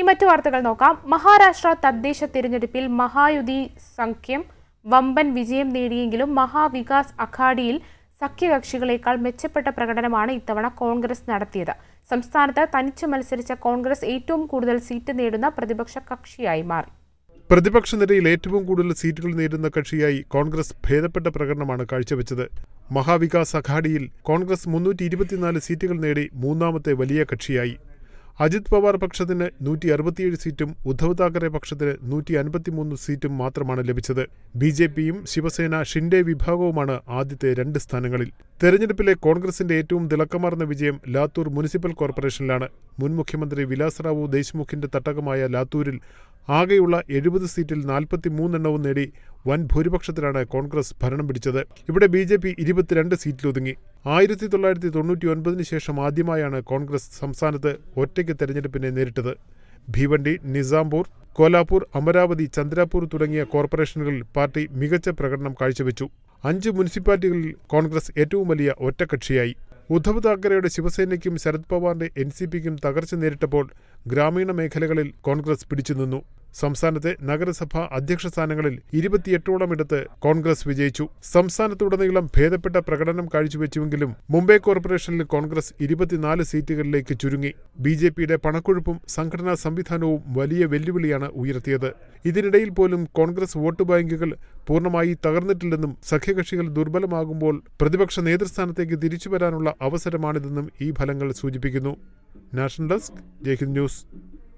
ഇനി മറ്റു വാർത്തകൾ നോക്കാം. മഹാരാഷ്ട്ര തദ്ദേശ തിരഞ്ഞെടുപ്പിൽ മഹായുതി സഖ്യം വമ്പൻ വിജയം നേടിയെങ്കിലും മഹാവികാസ് അഘാഡിയിൽ സഖ്യകക്ഷികളേക്കാൾ മെച്ചപ്പെട്ട പ്രകടനമാണ് ഇത്തവണ കോൺഗ്രസ് നടത്തിയത്. സംസ്ഥാനത്ത് തനിച്ചു മത്സരിച്ച കോൺഗ്രസ് ഏറ്റവും കൂടുതൽ സീറ്റ് നേടുന്ന പ്രതിപക്ഷ കക്ഷിയായി മാറി. പ്രതിപക്ഷ നിരയിൽ ഏറ്റവും കൂടുതൽ സീറ്റുകൾ നേടുന്ന കക്ഷിയായി കോൺഗ്രസ് ഭേദപ്പെട്ട പ്രകടനമാണ് കാഴ്ചവെച്ചത്. മഹാവികാസ് അഘാഡിയിൽ കോൺഗ്രസ് മുന്നൂറ്റി സീറ്റുകൾ നേടി മൂന്നാമത്തെ വലിയ കക്ഷിയായി. അജിത് പവാർ പക്ഷത്തിന് നൂറ്റി അറുപത്തിയേഴ് സീറ്റും ഉദ്ധവ് താക്കറെ പക്ഷത്തിന് നൂറ്റി അൻപത്തിമൂന്ന് സീറ്റും മാത്രമാണ് ലഭിച്ചത്. ബി ജെ പിയും ശിവസേന ഷിൻഡെ വിഭാഗവുമാണ് ആദ്യത്തെ രണ്ട് സ്ഥാനങ്ങളിൽ. തെരഞ്ഞെടുപ്പിലെ കോൺഗ്രസിന്റെ ഏറ്റവും തിളക്കമാർന്ന വിജയം ലാത്തൂർ മുനിസിപ്പൽ കോർപ്പറേഷനിലാണ്. മുൻ മുഖ്യമന്ത്രി വിലാസ്റാവു ദേശ്മുഖിന്റെ തട്ടകമായ ലാത്തൂരിൽ ആകെയുള്ള എഴുപത് സീറ്റിൽ നാൽപ്പത്തിമൂന്നെണ്ണവും നേടി വൻ ഭൂരിപക്ഷത്തിലാണ് കോൺഗ്രസ് ഭരണം പിടിച്ചത്. ഇവിടെ ബി ജെ പി ഇരുപത്തിരണ്ട് സീറ്റിലൊതുങ്ങി. ആയിരത്തി തൊള്ളായിരത്തി തൊണ്ണൂറ്റി ഒൻപതിന് ശേഷം ആദ്യമായാണ് കോൺഗ്രസ് സംസ്ഥാനത്ത് ഒറ്റയ്ക്ക് തെരഞ്ഞെടുപ്പിനെ നേരിട്ടത്. ഭീവണ്ടി നിസാംപൂർ കോലാപൂർ അമരാവതി ചന്ദ്രാപൂർ തുടങ്ങിയ കോർപ്പറേഷനുകളിൽ പാർട്ടി മികച്ച പ്രകടനം കാഴ്ചവെച്ചു. അഞ്ച് മുനിസിപ്പാലിറ്റികളിൽ കോൺഗ്രസ് ഏറ്റവും വലിയ ഒറ്റക്കക്ഷിയായി. ഉദ്ധവ് താക്കറെയുടെ ശിവസേനയ്ക്കും ശരത് പവാറിന്റെ എൻ സി പിക്കും തകർച്ച നേരിട്ടപ്പോൾ ഗ്രാമീണ മേഖലകളിൽ കോൺഗ്രസ് പിടിച്ചുനിന്നു. സംസ്ഥാനത്തെ നഗരസഭാ അധ്യക്ഷ സ്ഥാനങ്ങളിൽ ഇരുപത്തിയെട്ടോളം ഇടത്ത് കോൺഗ്രസ് വിജയിച്ചു. സംസ്ഥാനത്തുടനീളം ഭേദപ്പെട്ട പ്രകടനം കാഴ്ചവെച്ചുവെങ്കിലും മുംബൈ കോർപ്പറേഷനിൽ കോൺഗ്രസ് ഇരുപത്തിനാല് സീറ്റുകളിലേക്ക് ചുരുങ്ങി. ബി ജെ പിയുടെ പണക്കൊഴുപ്പും സംഘടനാ സംവിധാനവും വലിയ വെല്ലുവിളിയാണ് ഉയർത്തിയത്. ഇതിനിടയിൽ പോലും കോൺഗ്രസ് വോട്ട് ബാങ്കുകൾ പൂർണമായി തകർന്നിട്ടില്ലെന്നും സഖ്യകക്ഷികൾ ദുർബലമാകുമ്പോൾ പ്രതിപക്ഷ നേതൃസ്ഥാനത്തേക്ക് തിരിച്ചുവരാനുള്ള അവസരമാണിതെന്നും ഈ ഫലങ്ങൾ സൂചിപ്പിക്കുന്നു. National desk Jaihind news.